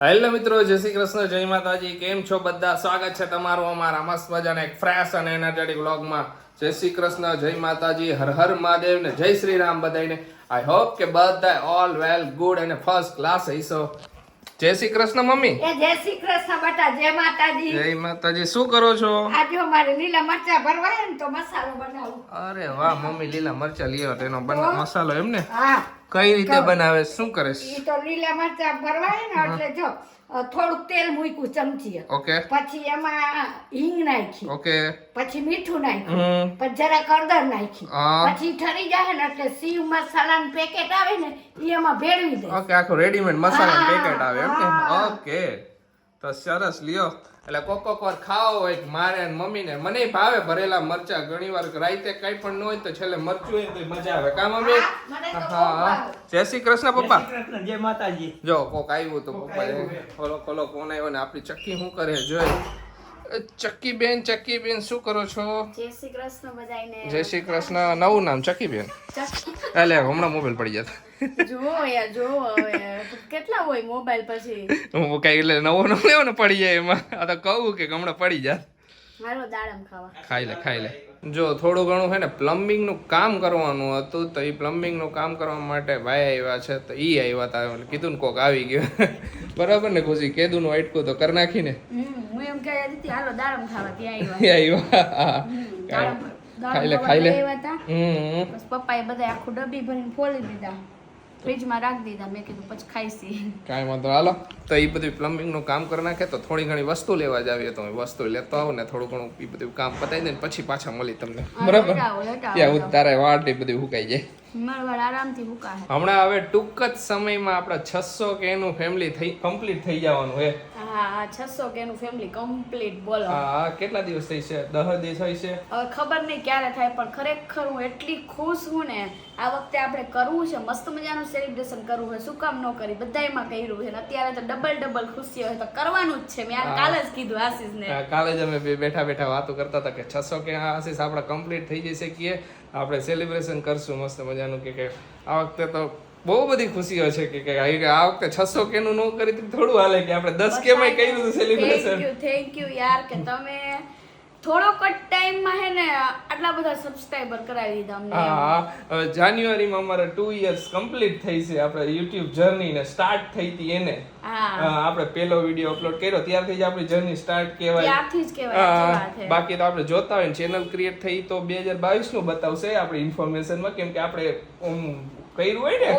Hello મિત્રો, જય શ્રી કૃષ્ણ, જય માતાજી. કેમ છો બધા? સ્વાગત છે તમારું અમારા મસ્ત મજાના એક ફ્રેશ અને એનર્જેટિક વ્લોગમાં જય શ્રી કૃષ્ણ, જય માતાજી, હર હર મહાદેવ ને જય શ્રી રામ બધાને આઈ હોપ કે બધા ઓલ વેલ ગુડ અને ફર્સ્ટ ક્લાસ હઈશો જય શ્રી કૃષ્ણ મમ્મી. એ જય શ્રી કૃષ્ણ બેટા જય માતાજી. જય માતાજી. શું કરો છો? આજે મારે લીલા મરચા ભરવાય ને તો મસાલો બનાવું. અરે વાહ મમ્મી લીલા મરચા લીયો તેનો બના મસાલો એમ ને હા. કઈ રીતે બનાવે? શું કરે ઈ તો લીલા મરચા ભરવાય ને એટલે જો થોડુંક તેલ મૂક્યું ચમચી ઓકે. પછી એમાં હિંગ નાખી. ઓકે. પછી મીઠું નાખ્યું પછી જરા હળદર નાખી. પછી ઠરી જાય ને એટલે સીવ મસાલાનું પેકેટ આવે ને એ એમાં ભેળવી દે. ઓકે આખું રેડીમેડ મસાલા પેકેટ આવે એમ ઓકે. તો સરસ લ્યો. એટલે કોક કોક વાર ખાવો હોય મારે મમ્મી મમ્મીને. મને ભાવે ભરેલા મરચા. ઘણી વાર રાતે કઈ પણ ન હોય તો છેલ્લે મરચું હોય તો મજા આવે. કા મમ્મી? હા. જય શ્રી કૃષ્ણ પપ્પા. જય માતાજી. જો કોક આવ્યું તો પપ્પા ખોલો ખોલો કોણ આવ્યો ને આપણી ચક્કી શું કરે? જોઈ. એ ચક્કી બેન ચક્કી બેન શું કરો છો? જય શ્રી કૃષ્ણ જય શ્રી કૃષ્ણ. નવું નામ ચક્કી બેન એટલે હમણાં મોબાઈલ પડી જતા જો યાર જો કેટલા હોય મોબાઈલ પછી? હું કઈ એટલે નવો ન લેવો ને પડી જાય એમાં. આ તો કહું કે હમણાં પડી જાય મારો દાડમ ખાવા. ખાઈ લે ખાઈ લે. જો થોડું ઘણું છે ને પ્લમ્બિંગનું કામ કરવાનું હતું તો એ પ્લમ્બિંગનું કામ કરવા માટે ભાઈ આવ્યા છે તો એ આવ્યા હતા કીધું ને કોક આવી ગયો. બરાબર ને ખુશી? કેદું નું અટકું તો કરી નાખીને હું એમ કહી હતી હાલો દાડમ ખાવા ત્યાં આવ્યા એ આવ્યા દાડમ ખાઈ લે ખાઈ લે. પપ્પાએ બધા આખું ડબ્બી ભરીને ફોલી દીધા. ફ્રીજમાં રાખી દીધા. મેં કીધું પછી ખાઈશી. કાંઈ વાંધો હાલો. તો એ બધું પ્લમ્બિંગનું કામ કરી નાખે તો થોડી ઘણી વસ્તુ લેવા જ આવીએ તો વસ્તુ લેતો આવું ને થોડું ઘણું એ બધું કામ પતાવી દે ને પછી પાછા મળી તમને. બરાબર ત્યાં તારે વાટ એ બધું હુકાઈ જાય. મારો વાળ આરામથી ભૂકા હમણાં હવે ટૂંક જ સમયમાં આપણા છસો કે એનું ફેમિલી થઈ કમ્પ્લીટ થઈ જવાનું હે. હા હા છસો કે એનું ફેમિલી કમ્પ્લીટ બોલો. હા કેટલા દિવસ થઈ છે? દહ દિવસ થઈ છે? હવે ખબર નહીં ક્યારે થાય પણ ખરેખર હું એટલી ખુશ હું ને આ વખતે આપણે કરવું છે મસ્ત મજાનું સેલિબ્રેશન કરવું છે શું કામ ન કરી બધાયમાં કર્યું છે અત્યારે તો ડબલ ડબલ ખુશી હોય તો કરવાનું જ છે મેં આ કાલે જ કીધું આશીષ ને કાલે જ અમે બેઠા બેઠા વાતો કરતા હતા કે છસો કે આશીષ આપણા કમ્પ્લીટ થઈ જશે કે આપણે સેલિબ્રેશન કરશું મસ્ત મજાનું કે આ વખતે તો બહુ બધી ખુશીઓ છે કે કે આ વખતે છસો કેનું નો કરી થોડું હાલે કે આપણે દસ કેમાં કર્યું celebration thank you thank you યાર કે તમે થોડોક જ ટાઈમમાં હે ને આટલા બધા સબસ્ક્રાઇબર કરાવી દીધા અમને હા હવે જાન્યુઆરીમાં અમારે ટુ યર્સ કમ્પ્લીટ થઈ છે. આપણે યુટ્યુબ જર્ની ને સ્ટાર્ટ થઈ હતી એને. હા. આપણે પેલો વીડિયો અપલોડ કર્યો. ત્યારથી જ આપણી જર્ની સ્ટાર્ટ કહેવાય. ત્યારથી જ કહેવાય બાકી તો આપણે જોતા હોય ચેનલ ક્રિએટ થઈ તો બે હજાર બાવીસનું બતાવશે આપણી ઇન્ફોર્મેશનમાં કેમ કે આપણે કર્યું હોય ને?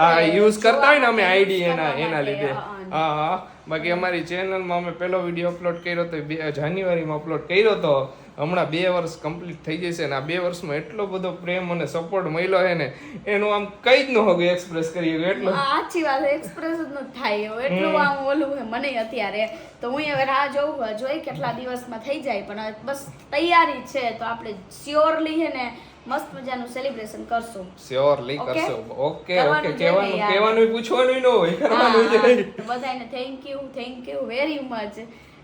હા યુઝ કરતા હોય ને અમે આઈડી એના એના લીધે. હા, હા. હા બાકી અમારી ચેનલમાં અમે પહેલો વીડિયો અપલોડ કર્યો હતો બે જાન્યુઆરીમાં અપલોડ કર્યો તો હમણાં બે વર્ષ કમ્પ્લીટ થઈ જશે ને આ બે વર્ષમાં એટલો બધો પ્રેમ અને સપોર્ટ મળ્યો છે ને એનું આમ કઈ જ ન હોગું એક્સપ્રેસ કરી ગયું એટલો. સાચી વાત એક્સપ્રેસ જ ન થાય એટલું આમ ઓલું છે મને અત્યારે. તો હું હવે રાહ જોઉં જોઈ કેટલા દિવસમાં થઈ જાય. પણ બસ તૈયારી છે. તો આપણે સ્યોરલી છે ને મસ્ત મજાનું સેલિબ્રેશન કરશું. શ્યોરલી કરશું. ઓકે ઓકે કહેવાનું કહેવાનું પૂછવાનું ન હોય કરવાનું છે બધાને thank you thank you very much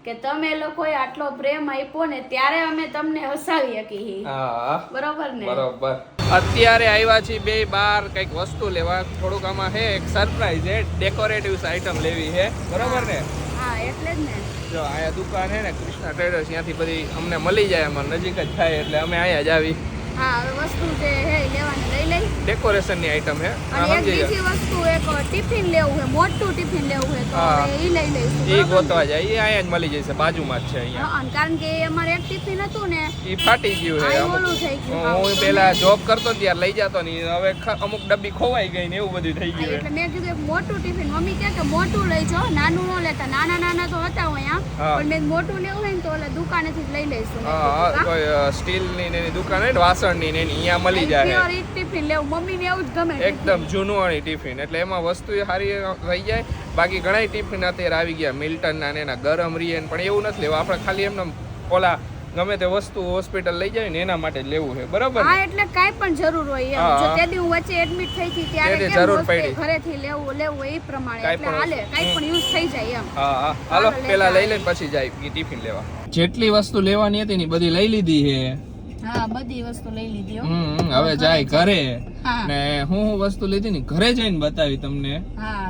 કે તમે લોકોએ આટલો પ્રેમ આપ્યો ને ત્યારે અમે તમને હસાવી શકી હા. બરોબર ને? બરોબર. અત્યારે આવ્યા છીએ બે બાર કંઈક વસ્તુ લેવા. થોડુંક આમાં છે એક સરપ્રાઈઝ છે ડેકોરેટિવ્સ આઈટમ લેવી છે બરોબર ને? હા એટલે જ ને. જો અહીંયા દુકાન છે ને કૃષ્ણા ટ્રેડર્સ ત્યાંથી બધી અમને મળી જાય એમાં નજીક જ થાય એટલે અમે અહીંયા જ આવી. હા વસ્તુ જે હે લેવાની લઈ લઈ. ડેકોરેશનની આઈટમ હે. અને એક બીજી વસ્તુ એક ટિફિન લેવું હે મોટું ટિફિન લેવું હે તો એ લઈ લઈશું એ ગોતવા જાય એ અહીંયા જ મળી જશે બાજુમાં જ છે અહીંયા. હા, કારણ કે એ અમારે એક ટિફિન હતું ને એ ફાટી ગયું અમુક. ઓલું થઈ ગયું હું પેલા જોબ કરતો ત્યારે લઈ જતો ને હવે અમુક ડબ્બી ખોવાઈ ગઈ ને એવું બધું થઈ ગયું એટલે મેં કીધું એક મોટું ટિફિન મમ્મી કે મોટું લઈ જાઓ નાનું ન લેતા નાના નાના તો હતા અહીંયા હા. પણ મેં મોટું લેવું હોય ને તો ઓલા દુકાનેથી જ લઈ લઈશું. હા. કોઈ ને દુકાન હોય ને ને અહીંયા મળી જાય પ્યોર ઈ ટિફિન લેવું મમ્મીને એવું જ ગમે એકદમ જૂનવાણી ટિફિન એટલે એમાં વસ્તુ સારી થઈ જાય. બાકી ઘણા ટિફિન અત્યારે આવી ગયા મિલ્ટન ના ને એના ગરમ રીએન પણ એવું નથી લેવું. આપણે ખાલી એમને ઓલા ગમે તે વસ્તુ હોસ્પિટલ લઈ જાય ને એના માટે લેવું છે બરાબર હા એટલે કાઈ પણ જરૂર હોય એમ. જો. તે દી હું વચ્ચે એડમિટ થઈ હતી ત્યારે જરૂર પડી. ઘરેથી લેવું લેવું એ પ્રમાણે. એટલે હાલે કાઈ પણ યુઝ થઈ જાય એમ. હા હા. હાલો પેલા લઈ લઈને પછી જાય ટિફિન લેવા. જેટલી વસ્તુ લેવાની હતી ને બધી લઈ લીધી છે. હા બધી વસ્તુ લઈ લીધી હવે જાય ઘરે. ને હું હું વસ્તુ લીધી ને ઘરે જઈને બતાવી તમને.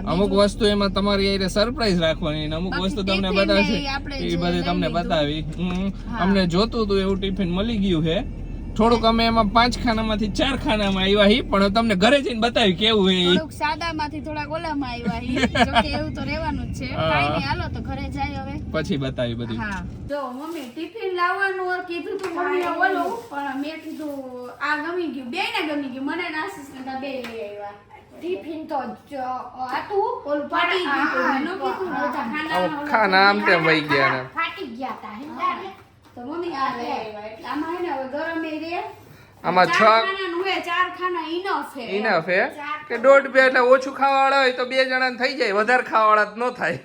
અમુક વસ્તુ એમાં તમારી એ સરપ્રાઈઝ રાખવાની અમુક વસ્તુ તમને બતાવશે. એ બધી તમને બતાવી. હમ. અમને જોતું હતું એવું ટિફિન મળી ગયું છે. થોડુંક અમે એમાં પાંચ ખાનામાંથી ચાર ખાનામાં આવ્યા હી પણ તમને ઘરે જઈને બતાવી કેવું હે થોડુંક સાદામાંથી થોડાક ઓલામાં આવ્યા હી. જોકે એવું તો રહેવાનું જ છે. કાઈ નહીં હાલો તો ઘરે જાય હવે. પછી બતાવી બધું. હા. જો મમ્મી ટિફિન લાવવાનું કીધું તો મમ્મી ઓલું પણ મેં કીધું આ ગમી ગયું. બે ને ગમી ગયું. મને ને આશીષને બે લઈ આવ્યા. ટિફિન તો જ ઓલું ફાટી ગયું ન ને ખાના આમ તેમ વહી ગયા ફાટી ગયા તા ને. તો મમ્મી આ લઈ આવ્યા એટલે આમાં હે ને હવે ગરમ એ રે. આમાં છ ચાર ખાના ઇનફ હે. કે દોઢ બે એટલે ઓછું ખાવા વાળા હોય તો બે જણા થઈ જાય વધારે ખાવા વાળા ન થાય.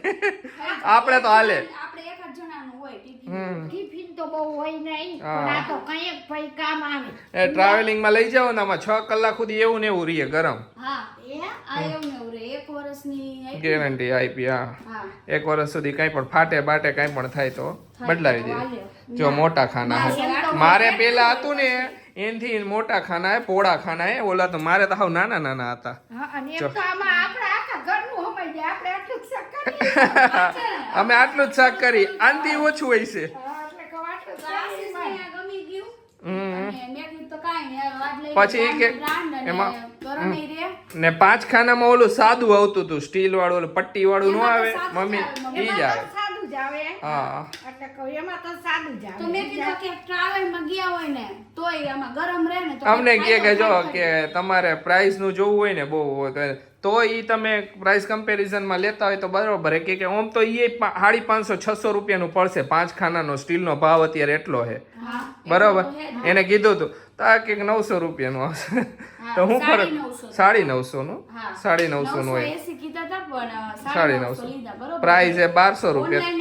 આપણે તો હાલે. આપણે એક જ જણાનું હોય ટિફિન હમ. તો બહુ હોય નહીં હા. પણ આ તો કંઈક ભાઈ કામ આવે. એ ટ્રાવેલિંગમાં લઈ જાઓ ને આમાં છ કલાક સુધી એવું ને એવું રહીએ ગરમ. હા એ? આ એવું ને એવું રે એક વર્ષની ગેરંટી આપી હા. એક વર્ષ સુધી કઈ પણ ફાટે બાટે કઈ પણ થાય તો બદલાવી તો દે. હાલે. જો મોટા ખાના હે. મારે પેલા હતું ને એનથી મોટા ખાના હે પોળા ખાના હે ઓલા તો મારે તો હાવ નાના નાના હતા. હા અને એમ તો આમાં આપણે આખા ઘરનું હમાઈ જાય આપણે આટલું જ શાક કરીએ. અમે આટલું જ શાક કરી આનથી ઓછું હોય છે. પછી કે એમાં-. ને પાંચ ખાનામાં ઓલું સાદું આવતું હતું સ્ટીલ વાળું ઓલું પટ્ટી વાળું ન આવે. મમ્મી એ ઈ જ આવે. તો હા. એટલે કહું એમાં તો સાદું જ તો મેં કીધું કે ટ્રાવેલમાં ગયા હોય ને તોય આમાં ગરમ રહે ને તો અમને કહે કે જો કે તમારે પ્રાઇસનું જોવું હોય ને બહુ હોય તો એ ઈ તમે પ્રાઇસ કમ્પેરિઝનમાં લેતા હોય તો બરોબર. કે કે ઓમ તો ઈ સાડી પાંચસો છસો રૂપિયાનું પડશે. પાંચ ખાનાનો સ્ટીલનો ભાવ અત્યારે એટલો છે. બરાબર. તો. એને કીધું હતું તો આ કે નવસો રૂપિયાનું આવશે. તો હું ફરક સાડી નવસો. સાડી નવસોનું? સાડી નવસો નું હોય 980 કીધા હતા પણ સાડી નવસો. પ્રાઇસ એ બારસો રૂપિયા.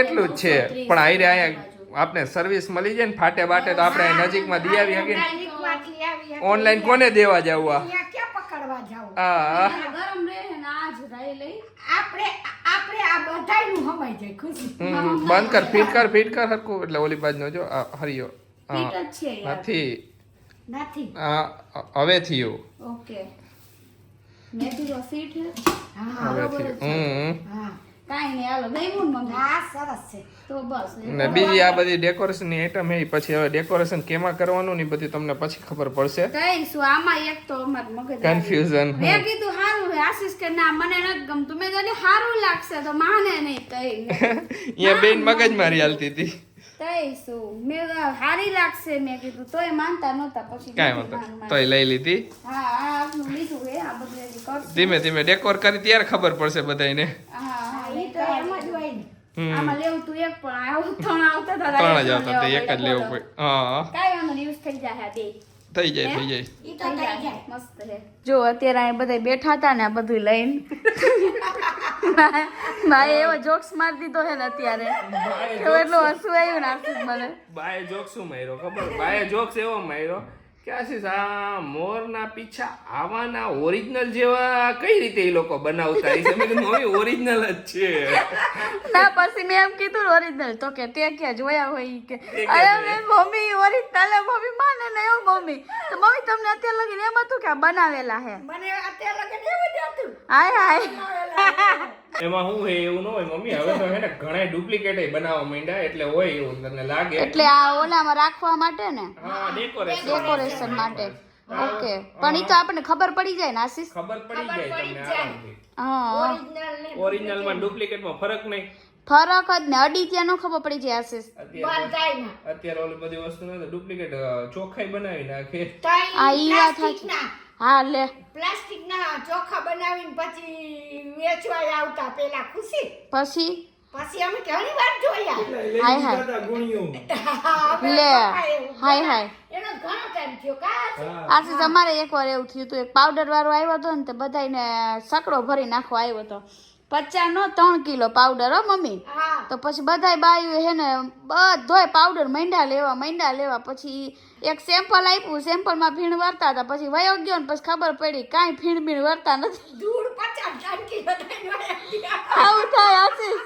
એટલું જ છે. પણ આઈ રહ્યા બાજુ. આપણે સર્વિસ મળી જાય ને ફાટે બાટે તો આપણે અહીં નજીકમાં દઈ આવી શકીએ. ઓનલાઈન કોને દેવા જવું આ? અહીંયા ક્યાં પકડવા જાવું? હા બંધ કર ફીટ કર ફીટ કર હરકું એટલે ઓલી બાજુ જો હરિયો. નથી. નથી. હવે થયું. ઓકે. મેં કીધું ફીટ હા બરોબર હા કાંઈ નહીં હાલો ગમ્યું ને મમ્મી હા સરસ છે. તો બસ ને બીજી આ બધી ડેકોરેશનની આઈટમ પછી હવે ડેકોરેશન કેમાં કરવાનું ને બધી તમને પછી ખબર પડશે. કહીશું આમાં એક તો અમાર મગજ કન્ફ્યુઝન મેં કીધું સારું હે આશીષ કે ના મને નથી ગમતું. મેં કીધું સારું લાગશે. તો માને નહીં કઈ અહીંયા બેન મગજ મારી હાલતી હતી. તઈશું મેં કીધું લાગશે મેં કીધું તોય માનતા નહોતા. પછી કાંઈ વાંધો માન, માન. તોય લઈ લીધી. હા આ આપણું લીધું હે આ બધું કરશું. ધીમે ધીમે ડેકોર કરી ત્યારે ખબર પડશે બધાને હા હા હા એ એ તો એમ જ હોય ને. હમ. આમાં લેવું તું એક પણ આવું ત્રણ આવતા હતા ત્રણ જ એક આવતા હતા એક જ લેવું. પડે હા. કાંઈ વાંધો યુઝ થઈ જાય બે. થઈ જાય થઈ જાય. ઈ તો થઈ જાય. મસ્ત છે. જો અત્યારે અહીં બધા બેઠા હતા ને આ બધું લઈને. ભાઈ એવો જોક્સ મારી દીધો છે ને અત્યારે. એટલું હસવું આવ્યું ને આશીષ મને. બાએ જોક્સ શું માર્યો ખબર? બાએ જોક્સ એવો માર્યો કે આશીષ આ મોરના પીછા આવાના ઓરિજિનલ જેવા કઈ રીતે એ લોકો બનાવતા હશે મેં કીધું મમ્મી ઓરિજિનલ જ છે. ના પછી મેં એમ કીધું ઓરિજિનલ તો કે તે ક્યાં જોયા હોય કે અરે મેં મમ્મી ઓરિજિનલ મમ્મી માને ને એવું મમ્મી. તો મમ્મી તમને અત્યારે લગીને એમ હતું કે આ બનાવેલા હે? મને અત્યારે લગીને એવું જ હતું. હાય હાય. એમાં હું હે એવું ન હોય મમ્મી. હવે તો એને ઘણા ડુપ્લિકેટ બનાવવા માંડ્યા એટલે હોય એવું તમને લાગે. એટલે આ ઓલામાં રાખવા માટે ને? હા ડેકોરેશન ડેકોરેશન માટે. ઓકે. પણ ઈ તો આપણને ખબર પડી જાય ને આશીષ ખબર પડી જાય તમને આરામથી હા. ઓરિજિનલ ઓરિજિનલમાં ડુપ્લિકેટમાં ફરક નહીં. ફરક જ ને અડી ત્યાં નો ખબર પડી જાય આશીષ અત્યારે ઓલી બધી વસ્તુ નથી. ડુપ્લિકેટ ચોખ્ખાઈ બનાવી નાખે. આ ઈ વાત હા લે. પ્લાસ્ટિકના ચોખા બનાવીને પછી વેચવા આવતા પેલા ખુશી. પછી? પછી અમે ઘણી વાર જોયા. હાય હાય. લે. હાય હાય. એનો ઘણો ટાઈમ થયો કા આશીષ અમારે એકવાર એવું થયું હતું. એક પાવડર વાળો આવ્યો હતો ને તે બધાને સકડો ભરી નાખવા આવ્યો હતો. પચાસ નો ત્રણ કિલો પાવડર હો મમ્મી. તો પછી બધાય બાયું હે ને બધોય પાવડર મંડા લેવા મંડા લેવા. પછી એક સેમ્પલ આપ્યું સેમ્પલમાં ફીણ વરતા હતા. પછી વયો ગયો ને પછી ખબર પડી કાંઈ ફીણ બીણ વરતા નથી. ધૂળ પચાસ આવું થાય આશીષ.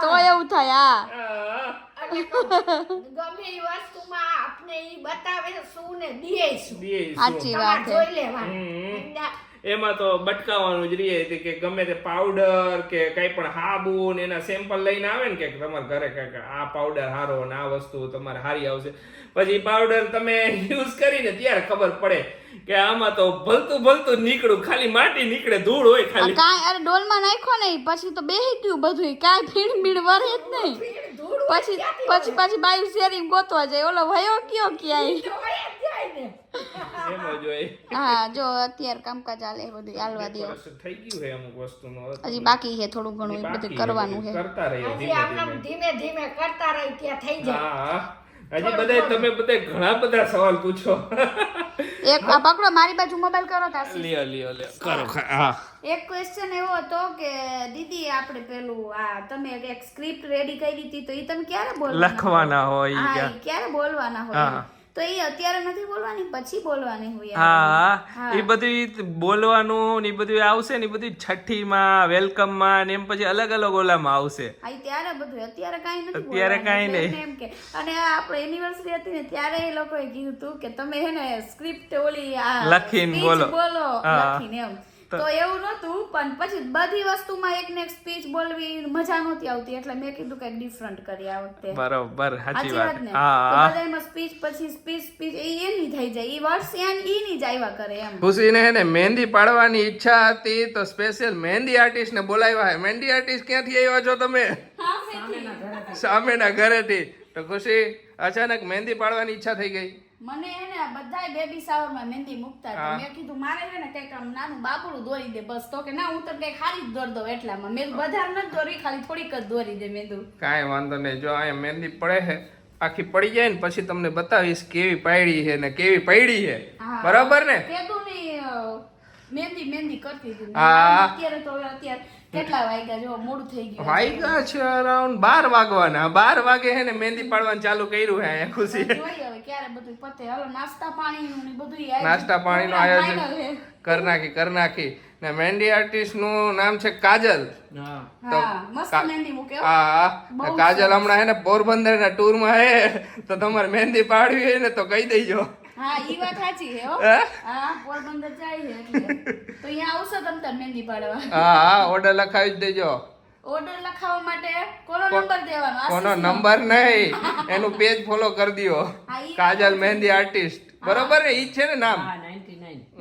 તો એવું થાય હા. ગમે એ વસ્તુમાં આપને એ બતાવે શું ને દે શું સાચી વાત જોઈ લેવાનું. એમાં તો બટકાવાનું જ રહીએ કે ગમે તે પાવડર કે કઈ પણ હાબુ ને એના સેમ્પલ લઈને આવે ને કે તમારા ઘરે કે આ પાવડર હારો ને આ વસ્તુ તમારે હારી આવશે. પછી પાવડર તમે યુઝ કરીને ત્યારે ખબર પડે કે આમાં તો ભલતું ભલતું નીકળું ખાલી માટી નીકળે ધૂળ હોય ખાલી. કાંઈ અરે ડોલમાં નાખ્યો નહીં પછી તો બેહી ગયું બધું કાંઈ ભીડ ભીડ વરે જ નહીં. પછી પછી પછી બાઈ શેરી ગોતવા જાય. ઓલો ભયો કયો ક્યાંય? હા જો અત્યારે કામકાજ ચાલે બધું હાલવા દે. થઈ ગયું છે અમુક વસ્તુનું હજી બાકી છે થોડું ઘણું એ બધું કરવાનું છે. કરતા રહીએ ધીમે ધીમે. ધીમે ધીમે કરતા રહી ત્યાં થઈ જાય. હજી બધા તમે બધા ઘણા બધા સવાલ પૂછો. એક પકડો મારી બાજુ મોબાઈલ કરો તાસી. લ્યો લ્યો લ્યો. કરો. હા. એક ક્વેશ્ચન એવો હતો કે દીદી આપણે પેલું આ તમે એક સ્ક્રિપ્ટ રેડી કરી હતી તો એ તમે ક્યારે બોલવાના લખવાના હોય હા ઈ ક્યારે બોલવાના હોય? તો એ અત્યારે નથી બોલવાની પછી બોલવાની હોય હા એ બધી બોલવાનું ને એ બધું આવશે ને એ બધું વેલકમમાં ને એમ પછી અલગ અલગ ઓલામાં આવશે. આ ત્યારે બધું અત્યારે કાઈ નથી અત્યારે કાઈ નહીં. એમ કે અને આપણે એનિવર્સરી હતી ને ત્યારે એ લોકોએ કીધું હતું કે તમે હે ને સ્ક્રિપ્ટ ઓલી આ લખીને બોલો. બોલો લખીને એમ. તો એવું નહોતું પણ પછી બધી વસ્તુમાં એક ને એક સ્પીચ બોલવી મજા નહોતી આવતી. એટલે મેં કીધું કે ડિફરન્ટ કરી આ વખતે. બરોબર સાચી વાત. ને? હા તો બધાયમાં સ્પીચ પછી સ્પીચ સ્પીચ એ એની થઈ જાય. એ વર્ડ્સ એની જ આવ્યા કરે એમ. ખુશીને હે ને મહેંદી પાડવાની ઈચ્છા હતી તો સ્પેશિયલ મહેંદી આર્ટિસ્ટ ને બોલાવ્યા હે. મહેંદી આર્ટિસ્ટ ક્યાંથી આવ્યા છો તમે? સામેના ઘરેથી. તો ખુશી અચાનક મહેંદી પાડવાની ઈચ્છા થઈ ગઈ. મને હે ને બધાય બેબી શાવરમાં મહેંદી મૂકતા હતા. મેં કીધું મારે હે ને કંઈક આમ નાનું બાબડું દોરી દે બસ. તો કે ના હું તો કંઈક હારી જ દોરી દઉં એટલામાં. મેં બધા નથી દોરી ખાલી થોડીક જ દોરી દે. મેં કીધું કાંઈ વાંધો નહીં. જો અહીંયા મહેંદી પડે છે આખી પડી જાય ને પછી તમને બતાવીશ કેવી પાડી છે ને કેવી પાડી છે. બરાબર ને? કીધું ની અ, મહેંદી મહેંદી કરતી હતી. હા. અત્યારે તો અત્યારે કેટલા વાગ્યા જો મોડું થઈ ગયું. વાગ્યા છે અરાઉન્ડ બાર વાગવાના. બાર વાગે હે ને મહેંદી પાડવાનું ચાલુ કર્યું હે અહીંયા ખુશી. હવે ક્યારે બધું પતે. હાલો નાસ્તા પાણીનું ને બધું આયોજન- નાસ્તા પાણીનું આયોજન કર નાખી કર નાખી. ને મહેંદી આર્ટિસ્ટનું નામ છે કાજલ. તો હા હો. હા કાજલ હમણાં હે ને પોરબંદર ના ટૂરમાં હે. તો તમારે મહેંદી પાડવી હોય ને તો કહી દેજો. હા ઈ વાત સાચી હો. હા? પોરબંદર જાય છે તો અહીંયા આવશો તમે તાર મહેંદી પાડવા. હા હા ઓર્ડર લખાવી જ દેજો. ઓર્ડર લખાવવા માટે કોનો નંબર દેવાનો? કોનો નંબર નહીં. એનું પેજ ફોલો કરી દ્યો. કાજલ મહેંદી આર્ટિસ્ટ બરોબર ને ઈ જ છે ને નામ?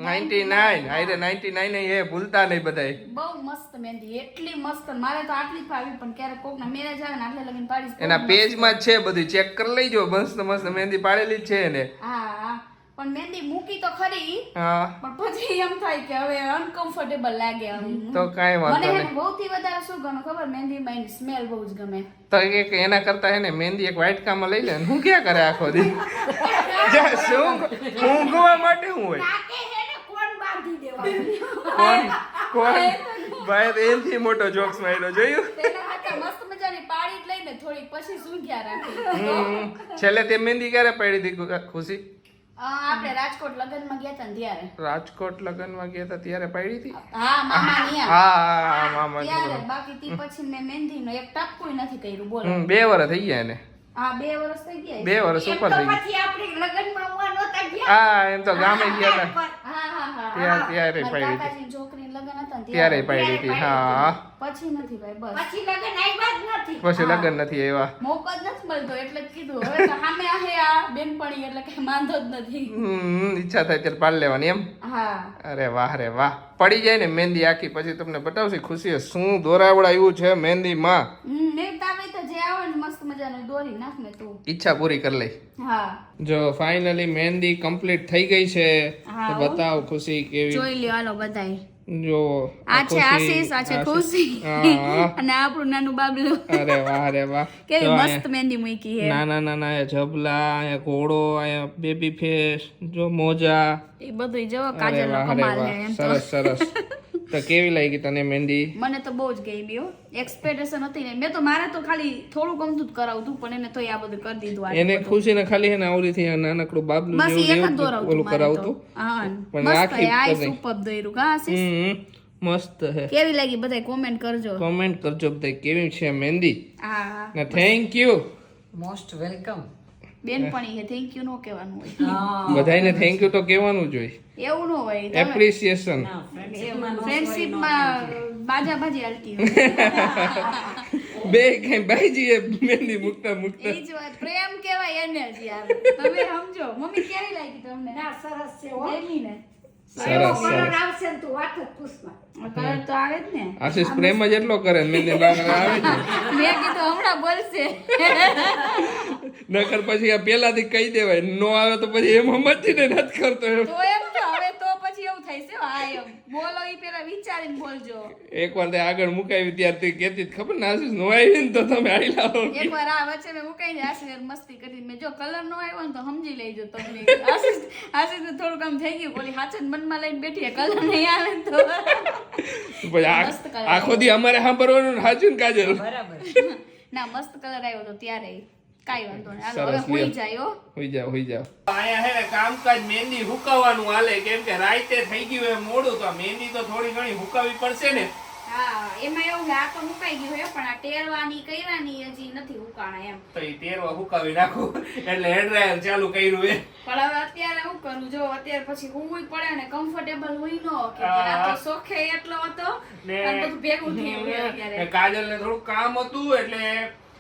Ninety nine I ninety nine એ ભૂલતા નહીં બધાય. બહુ મસ્ત મહેંદી એટલી મસ્ત. મારે તો આટલી ફાવી પણ ક્યારેક કોકના મેરેજ આવે ને આટલે લગીન પાડીશ એના. પેજમાં જ છે બધું. ચેક કરી લેજો. મસ્ત મસ્ત મહેંદી પાડેલી જ છે એને. હા હા. પણ મહેંદી મૂકી તો ખરી. હા. પણ પછી એમ થાય કે હવે અનકમ્ફર્ટેબલ લાગે આમ. તો કાઈ મને વાંધો ને નહીં. સૌથી વધારે શું ગમે ખબર? મહેંદીમાં એની સ્મેલ બહુ જ ગમે. તો એક એના કરતા હે ને મહેંદી એક વ્હાઈટ કામમાં લઈ લે ને હું ક્યાં કરે આખો દી? શું ઊંઘવા માટે હું હોય નાકે હે ને કોણ બાંધી દેવાનું કોણ? કોણ? ભાઈ એનથી મોટો જોક્સ માર્યો જોયું? તેના માટે મસ્ત મજાની પાડી જ લઈને થોડીક પછી સૂંઘ્યા રાખી. હમ. છેલ્લે તે મહેંદી ક્યારે પડી હતી ખુશી? આપણે રાજકોટ લગ્નમાં ગયા હતા ત્યારે. રાજકોટ લગ્નમાં ગયા હતા ત્યારે પડી હતી? હા મામા હા હા હા મામા ત્યારે બાકી તી પછી મેં મહેંદીનો એક ટપકું નથી કર્યું બોલો. બે વર્ષ થઈ ગયા એને. હા બે વર્ષ થઈ ગયા બે વર્ષ ઉપર થઈ ગયા. પછી આપણે લગ્નમાં ઉવા નહોતા ગયા. હા એમ તો ગામે ગયા હતા ત્યારે મારા પડી હતી ત્યારે ત્યારે પડી હતી હા. પછી નથી ભાઈ બસ. પછી લગન આવ્યા જ નથી. પછી લગન નથી એવા મોકો જ નથી મળતો એટલે કીધું. હવે તો સામે આહે આ બેનપણી એટલે કઈ માંધો જ નથી. હમ ઈચ્છા થાય ત્યારે પાડી લેવાની એમ. હા. અરે વાહ રે વાહ. પડી જાય ને મહેંદી આખી પછી તમને બતાવશે ખુશી શું દોરાવડાયું છે મહેંદીમાં. માં મેં તાવે તો જે આવે ને મસ્ત મજાનું દોરી નાખ ને તું. ઈચ્છા પૂરી કરી લઈ. હા. જો ફાઇનલી મહેંદી કમ્પ્લીટ થઈ ગઈ છે તો બતાવ ખુશી કેવી. જોઈ લ્યો હાલો બધાય. જો આ છે આશીષ આ છે ખુશી. અને આપણું નાનું બાબલું. અરે વાહ અરે વાહ. કેવી મસ્ત મહેંદી મૂકી હે નાના નાના એ જબલા એ ઘોડો એ બેબી ફેસ જો મોજા. એ બધું જો કાજલ નો કમાલ તો. સરસ સરસ. તો કેવી લાગી તને મહેંદી? મને તો બહુ જ ગઈ હો. એક્સપેક્ટેશન હતી ને મેં તો મારે તો ખાલી થોડું ગમતું જ કરાવતું પણ એને તો આ બધું કરી દીધું એને ખુશી ને ખાલી એને આવડી થી નાનકડું બાબલું બસ જેવું એક જ દોરાવતું ઓલું કરાવતું. હા પણ મસ્ત રાખી આ સુપર દોર્યું કા મસ્ત હે. કેવી લાગી બધાય? કોમેન્ટ કરજો. કોમેન્ટ કરજો બધાય કેવી છે મહેંદી? હા ને થેન્ક યુ મોસ્ટ વેલકમ બેનપણી હે થેન્ક યુ નો કહેવાનું હોય. બધાને થેન્ક યુ તો કહેવાનું જોઈએ એવું ન હોય એપ્રિસિએશન ફ્રેન્ડશિપમાં બાજા બાજી હાલતી બે કઈ બાઈજીએ મહેંદી મૂકતા મુકતા. એ જ પ્રેમ કહેવાય એને આવે. તમે સમજો મમ્મી કેવી લાગી તમને? ના સરસ છે હો. ને આશીષ પ્રેમ જ એટલો કરે આવે મેં કીધું હમણાં બોલશે. નકર પછી આ પેલાથી કહી દેવાય નો આવે તો પછી એમ મચીને ને નથી કરતો એમ. તો એમ હવે તો પછી એવું થાય છે હા એમ બોલો ઈ પેલા વિચારીને બોલજો. એકવાર તે આગળ મુકાવી ત્યારથી કહેતી હતી, ખબર ને આશીષ નો આવી ને તો તમે આડી લાવો એકવાર આ વચ્ચે મેં મુકાઈને આશીષ મસ્તી કરી. મેં જો કલર નો આવ્યો ને તો સમજી લેજો તમને. આશીષ આશીષ ને થોડું કામ થઈ ગયું. બોલી હાચન મનમાં લઈને બેઠી કલર નહીં આવે ને તો. પછી આખો દી અમારે સાંભળવાનું ને કાજલ. બરાબર. ના મસ્ત કલર આવ્યો તો ત્યારે. કાઈ વાંધો નહીં. હાલો હવે હોઈ જાય હો. હોઈ જાવ હોઈ જાવ અહીંયા હે ને કામકાજ મહેંદી હુકાવાનું હાલે. કેમ કે રાતે થઈ ગયું એ મોડું તો મહેંદી તો થોડી ઘણી હુકાવી પડશે ને. હા એમાં એવું કે આ તો મુકાઈ ગયું હે પણ આ ટેરવાની કઈરાની હજી નથી ઉકાણા એમ. તો એ તેરવા હુકાવી નાખું. એટલે ડ્રાયર ચાલુ કર્યું એ પણ હવે અત્યારે કરું? જો અત્યારે પછી હુંય પડે ને કમ્ફર્ટેબલ હોય નો કે આ તો સોખે એટલો હતો. અને બધું ભેગું થયું અત્યારે. કાજલ ને થોડું કામ હતું એટલે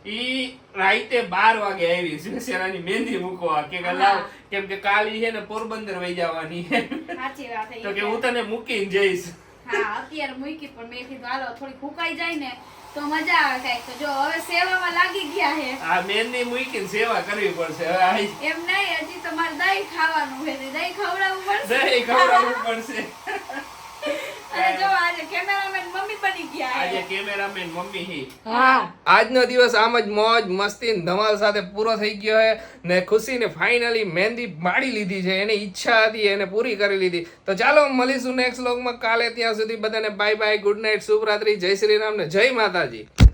ઈ રાતે બાર વાગે આવી શિવસેનાની મહેંદી મૂકવા કે લાવ કેમ કે કાલ ઈ છે ને પોરબંદર વહી જવાની સાચી વાત તો કે હું તને મૂકીને જઈશ. હા અત્યારે મૂકી પણ મેં કીધું હાલો થોડી ફૂકાઈ જાય ને તો મજા આવે કંઈક. તો જો હવે સેવામાં લાગી ગયા છે. આ મહેંદી મૂકીને સેવા કરવી પડશે. હવે એમ નહીં હજી તમારે દહીં ખાવાનું છે દહીં ખવડાવવું પડશે. દહીં ખવડાવવું પડશે. આજનો દિવસ આમ જ મોજ મસ્તી ધમાલ સાથે પૂરો થઈ ગયો છે ને ખુશીને ફાઇનલી મહેંદી માડી લીધી છે એની ઈચ્છા હતી એને પૂરી કરી લીધી. તો ચાલો મળીશું નેક્સ્ટ લોગમાં કાલે ત્યાં સુધી બધાને બાય બાય ગુડ નાઇટ શુભરાત્રી જય શ્રી રામ ને જય માતાજી.